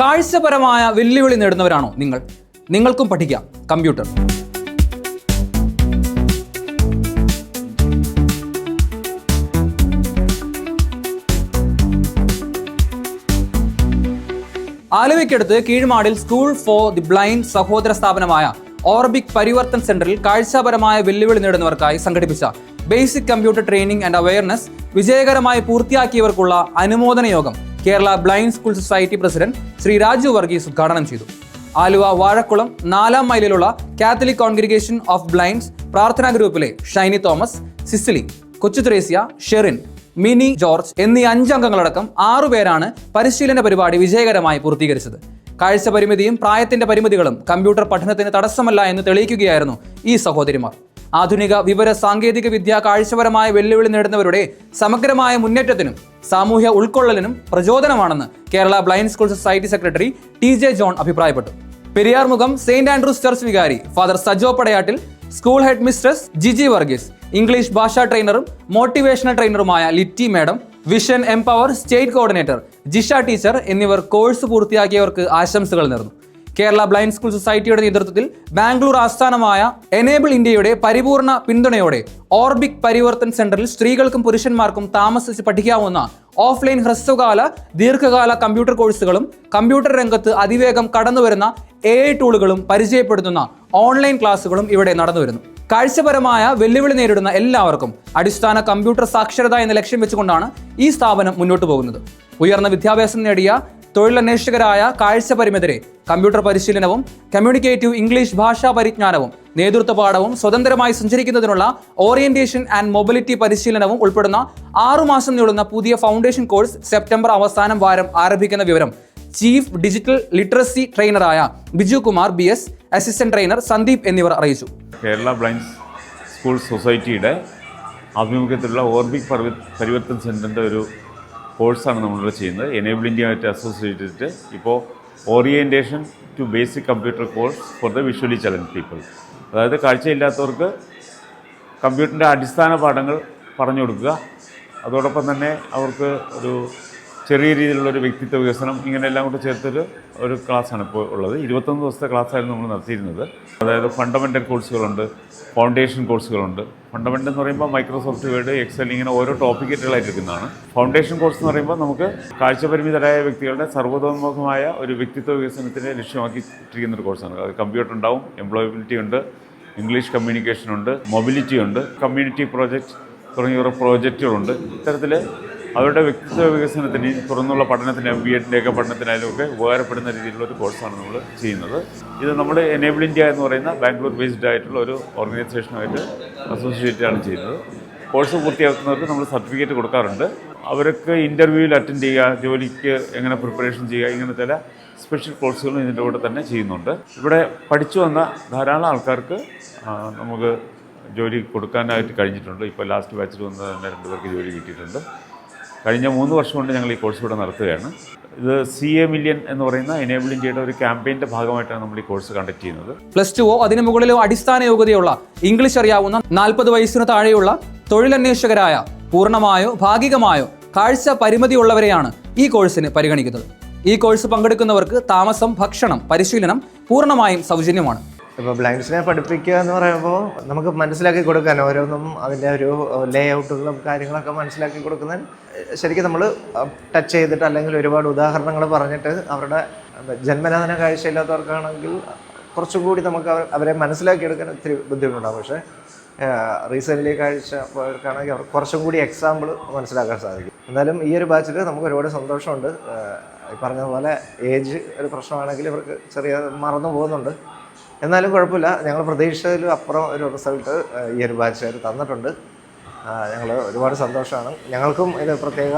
കാഴ്ചപരമായ വെല്ലുവിളി നേടുന്നവരാണോ നിങ്ങൾ? നിങ്ങൾക്കും പഠിക്കാം. കമ്പ്യൂട്ടർ. ആലുവയ്ക്കടുത്ത് കീഴ്മാടിൽ സ്കൂൾ ഫോർ ദി ബ്ലൈൻഡ് സഹോദര സ്ഥാപനമായ ഓർബിക് പരിവർത്തൻ സെന്ററിൽ കാഴ്ചാപരമായ വെല്ലുവിളി നേടുന്നവർക്കായി സംഘടിപ്പിച്ച basic computer training and awareness വിജയകരമായി പൂർത്തിയാക്കിയവർക്കുള്ള അനുമോദന യോഗം Kerala blind school society president Shri Raju Varghese ഉദ്ഘാടനം ചെയ്തു. ആലുവ വാഴക്കുളം നാലാം മൈലിലുള്ള കാത്തലിക് കോൺഗ്രിഗേഷൻ ഓഫ് ബ്ലൈൻഡ്സ് പ്രാർത്ഥനാ ഗ്രൂപ്പിലെ ഷൈനി തോമസ് സിസിലി കൊച്ചു ത്രേസ്യ ഷെറിൻ മിനി ജോർജ് എന്നീ അഞ്ചംഗങ്ങളടക്കം ആറുപേരാണ് പരിശീലന പരിപാടി വിജയകരമായി പൂർത്തീകരിച്ചത്. കാഴ്ച പരിമിതിയും പ്രായത്തിന്റെ പരിമിതികളും കമ്പ്യൂട്ടർ പഠനത്തിന് തടസ്സമല്ല എന്ന് തെളിയിക്കുകയായിരുന്നു ഈ സഹോദരിമാർ. ആധുനിക വിവര സാങ്കേതിക വിദ്യ കാഴ്ചപരമായ വെല്ലുവിളി നേടുന്നവരുടെ സമഗ്രമായ മുന്നേറ്റത്തിനും സാമൂഹ്യ ഉൾക്കൊള്ളലിനും പ്രചോദനമാണെന്ന് Kerala blind school society secretary T J John അഭിപ്രായപ്പെട്ടു. പെരിയാർമുഖം സെയിന്റ് ആൻഡ്രൂസ് ചർച്ച് വികാരി father Sajo Padayattil school head mistress Jiji Varghese English ഭാഷാ ട്രെയിനറും motivational ട്രെയിനറുമായ Litty madam vision empower state coordinator Jisha teacher എന്നിവർ കോഴ്സ് പൂർത്തിയാക്കിയവർക്ക് ആശംസകൾ നേർന്നു. കേരള ബ്ലൈൻഡ് സ്കൂൾ സൊസൈറ്റിയുടെ നേതൃത്വത്തിൽ ബാംഗ്ലൂർ ആസ്ഥാനമായ എനേബിൾ ഇന്ത്യയുടെ പരിപൂർണ പിന്തുണയോടെ ഓർബിക് പരിവർത്തൻ സെന്ററിൽ സ്ത്രീകൾക്കും പുരുഷന്മാർക്കും താമസിച്ച് പഠിക്കാവുന്ന ഓഫ്ലൈൻ ഹ്രസ്വകാല ദീർഘകാല കമ്പ്യൂട്ടർ കോഴ്സുകളും കമ്പ്യൂട്ടർ രംഗത്ത് അതിവേഗം കടന്നുവരുന്ന എ ഐ ടൂളുകളും പരിചയപ്പെടുത്തുന്ന ഓൺലൈൻ ക്ലാസുകളും ഇവിടെ നടന്നുവരുന്നു. കാഴ്ചപരമായ വെല്ലുവിളി നേരിടുന്ന എല്ലാവർക്കും അടിസ്ഥാന കമ്പ്യൂട്ടർ സാക്ഷരത എന്ന ലക്ഷ്യം വെച്ചുകൊണ്ടാണ് ഈ സ്ഥാപനം മുന്നോട്ട് പോകുന്നത്. ഉയർന്ന വിദ്യാഭ്യാസം നേടിയ തൊഴിലന്വേഷകരായ കാഴ്ച പരിമിതരെ കമ്പ്യൂട്ടർ പരിശീലനവും കമ്മ്യൂണിക്കേറ്റീവ് ഇംഗ്ലീഷ് ഭാഷാ പരിജ്ഞാനവും നേതൃത്വ പാഠവും സ്വതന്ത്രമായി സഞ്ചരിക്കുന്നതിനുള്ള ഓറിയന്റേഷൻ ആൻഡ് മൊബിലിറ്റി പരിശീലനവും ഉൾപ്പെടുന്ന ആറുമാസം നീളുന്ന പുതിയ ഫൗണ്ടേഷൻ കോഴ്സ് സെപ്റ്റംബർ അവസാനം വാരം ആരംഭിക്കുന്ന വിവരം. Chief digital literacy ട്രെയിനറായ Biju Kumar B S assistant trainer Sandeep എന്നിവർ അറിയിച്ചു. കേരള ബ്ലൈൻഡ് സ്കൂൾ സൊസൈറ്റിയുടെ ആഭിമുഖ്യത്തിലുള്ള ഓർബിക് പരിവ പരിവർത്തൻ സെന്ററിന്റെ ഒരു കോഴ്സാണ് നമ്മളിവിടെ ചെയ്യുന്നത്. എനേബിൾ ഇന്ത്യ അസോസിയേറ്റ് ചെയ്തിട്ട് ഇപ്പോൾ orientation to basic computer course for the visually challenge people അതായത് കാഴ്ചയില്ലാത്തവർക്ക് കമ്പ്യൂട്ടറിന്റെ അടിസ്ഥാന പാഠങ്ങൾ പറഞ്ഞു കൊടുക്കുക. അതോടൊപ്പം തന്നെ അവർക്ക് ഒരു ചെറിയ രീതിയിലുള്ള ഒരു വ്യക്തിത്വ വികസനം ഇങ്ങനെയെല്ലാം കൂടെ ചേർത്തൊരു ഒരു ക്ലാസ്സാണ് ഇപ്പോൾ ഉള്ളത്. ഇരുപത്തൊന്ന് ദിവസത്തെ ക്ലാസ്സായിരുന്നു നമ്മൾ നടത്തിയിരുന്നത്. അതായത് ഫണ്ടമെന്റൽ കോഴ്സുകളുണ്ട് ഫൗണ്ടേഷൻ കോഴ്സുകളുണ്ട് ഫണ്ടമെന്റൽ എന്ന് പറയുമ്പോൾ മൈക്രോസോഫ്റ്റ് വേർഡ് എക്സൽ ഇങ്ങനെ ഓരോ ടോപ്പിക്കുകളായിട്ട് എടുക്കുന്നതാണ്. ഫൗണ്ടേഷൻ കോഴ്സ് എന്ന് പറയുമ്പോൾ നമുക്ക് കാഴ്ചപരിമിതരായ വ്യക്തികളുടെ സർവതോന്മുഖമായ ഒരു വ്യക്തിത്വ വികസനത്തിനെ ലക്ഷ്യമാക്കിയിട്ടിരിക്കുന്ന ഒരു കോഴ്സാണ് അത് കമ്പ്യൂട്ടർ ഉണ്ടാവും എംപ്ലോയബിലിറ്റി ഉണ്ട് ഇംഗ്ലീഷ് കമ്മ്യൂണിക്കേഷൻ ഉണ്ട് മൊബിലിറ്റി ഉണ്ട് കമ്മ്യൂണിറ്റി പ്രോജക്റ്റ് തുടങ്ങിയ പ്രോജക്റ്റുകളുണ്ട് ഇത്തരത്തിൽ അവരുടെ വ്യക്തിത്വ വികസനത്തിന് തുറന്നുള്ള പഠനത്തിന് എം ബി എഡിന്റെയൊക്കെ പഠനത്തിനായാലും ഒക്കെ ഉപകാരപ്പെടുന്ന രീതിയിലുള്ള ഒരു കോഴ്സാണ് നമ്മൾ ചെയ്യുന്നത്. ഇത് നമ്മൾ എനേബിൾ ഇന്ത്യ എന്ന് പറയുന്ന ബാംഗ്ലൂർ ബേസ്ഡ് ആയിട്ടുള്ള ഒരു ഓർഗനൈസേഷനുമായിട്ട് ആണ് ചെയ്യുന്നത്. കോഴ്സ് പൂർത്തിയാക്കുന്നവർക്ക് നമ്മൾ സർട്ടിഫിക്കറ്റ് കൊടുക്കാറുണ്ട്. അവർക്ക് ഇന്റർവ്യൂവിൽ അറ്റൻഡ് ചെയ്യുക ജോലിക്ക് എങ്ങനെ പ്രിപ്പറേഷൻ ചെയ്യുക ഇങ്ങനെ ചില സ്പെഷ്യൽ കോഴ്സുകളും ഇതിന്റെ കൂടെ തന്നെ ചെയ്യുന്നുണ്ട്. ഇവിടെ പഠിച്ചു വന്ന ധാരാളം ആൾക്കാർക്ക് നമുക്ക് ജോലി കൊടുക്കാനായിട്ട് കഴിഞ്ഞിട്ടുണ്ട്. ഇപ്പോൾ ലാസ്റ്റ് ബാച്ചിൽ വന്ന തന്നെ രണ്ടുപേർക്ക് ജോലി കിട്ടിയിട്ടുണ്ട്. കഴിഞ്ഞ മൂന്ന് വർഷം കൊണ്ട് ഞങ്ങൾ ഈ കോഴ്സ് ഇവിടെ നടത്തുകയാണ്. ഇത് സി എ മില്യൺ എന്ന് പറയുന്ന എനേബിൾ ഇന്ത്യയുടെ ഒരു ക്യാമ്പയിന്റെ ഭാഗമായിട്ടാണ് നമ്മൾ ഈ കോഴ്സ് കണ്ടക്ട് ചെയ്യുന്നത്. പ്ലസ് ടുവോ അതിന് മുകളിലോ അടിസ്ഥാന യോഗ്യതയുള്ള ഇംഗ്ലീഷ് അറിയാവുന്ന നാൽപ്പത് വയസ്സിന് താഴെയുള്ള തൊഴിലന്വേഷകരായ പൂർണമായോ ഭാഗികമായോ കാഴ്ച പരിമിതിയുള്ളവരെയാണ് ഈ കോഴ്സിന് പരിഗണിക്കുന്നത്. ഈ കോഴ്സ് പങ്കെടുക്കുന്നവർക്ക് താമസം ഭക്ഷണം പരിശീലനം പൂർണമായും സൗജന്യമാണ്. ഇപ്പോൾ ബ്ലൈൻഡ്സിനെ പഠിപ്പിക്കുക എന്ന് പറയുമ്പോൾ നമുക്ക് മനസ്സിലാക്കി കൊടുക്കാൻ ഓരോന്നും അതിന്റെ ഒരു ലേ ഔട്ടുകളും കാര്യങ്ങളൊക്കെ മനസ്സിലാക്കി കൊടുക്കുന്നതിന് ശരിക്കും നമ്മൾ ടച്ച് ചെയ്തിട്ട് അല്ലെങ്കിൽ ഒരുപാട് ഉദാഹരണങ്ങൾ പറഞ്ഞിട്ട് അവരുടെ ജന്മനാഥന കാഴ്ചയില്ലാത്തവർക്കാണെങ്കിൽ കുറച്ചുകൂടി നമുക്ക് അവർ- അവരെ മനസ്സിലാക്കിയെടുക്കാൻ ഒത്തിരി ബുദ്ധിമുട്ടുണ്ടാകും പക്ഷേ റീസെന്റ്ലി കാഴ്ച പോയവർക്കാണെങ്കിൽ അവർക്ക് കുറച്ചും കൂടി എക്സാമ്പിൾ മനസ്സിലാക്കാൻ സാധിക്കും. എന്നാലും ഈ ഒരു ബാച്ചിൽ നമുക്ക് ഒരുപാട് സന്തോഷമുണ്ട്. പറഞ്ഞതുപോലെ ഏജ് ഒരു പ്രശ്നമാണെങ്കിൽ ഇവർക്ക് ചെറിയ മറന്നു പോകുന്നുണ്ട്. എന്നാലും കുഴപ്പമില്ല. ഞങ്ങൾ പ്രതീക്ഷയിലും അപ്പുറം ഒരു റിസൾട്ട് ഈ ഒരു ബാച്ചുകാർ തന്നിട്ടുണ്ട്. ഞങ്ങൾ ഒരുപാട് സന്തോഷമാണ്. ഞങ്ങൾക്കും ഇത് പ്രത്യേക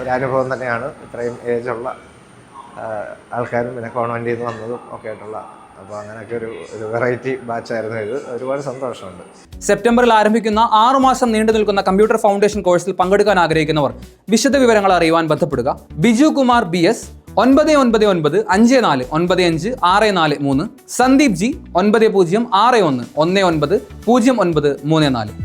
ഒരു അനുഭവം തന്നെയാണ്. ഇത്രയും ഏജുള്ള ആൾക്കാരും പിന്നെ കോൺവെന്റിൽ നിന്ന് വന്നതും ഒക്കെ ആയിട്ടുള്ള അപ്പോൾ അങ്ങനെയൊക്കെ ഒരു ഒരു വെറൈറ്റി ബാച്ചായിരുന്നു ഇത്. ഒരുപാട് സന്തോഷമുണ്ട്. സെപ്റ്റംബറിൽ ആരംഭിക്കുന്ന ആറു മാസം നീണ്ടു നിൽക്കുന്ന കമ്പ്യൂട്ടർ ഫൗണ്ടേഷൻ കോഴ്സിൽ പങ്കെടുക്കാൻ ആഗ്രഹിക്കുന്നവർ വിശദ വിവരങ്ങൾ അറിയുവാൻ ബന്ധപ്പെടുക. ബിജു കുമാർ ബി എസ് ഒൻപത് ഒൻപത് ഒൻപത് അഞ്ച് നാല് ഒൻപത് അഞ്ച് ആറ് നാല് മൂന്ന് സന്ദീപ് ജി ഒൻപത് പൂജ്യം ആറ് ഒന്ന് ഒന്ന് ഒൻപത് പൂജ്യം ഒൻപത് മൂന്ന് നാല്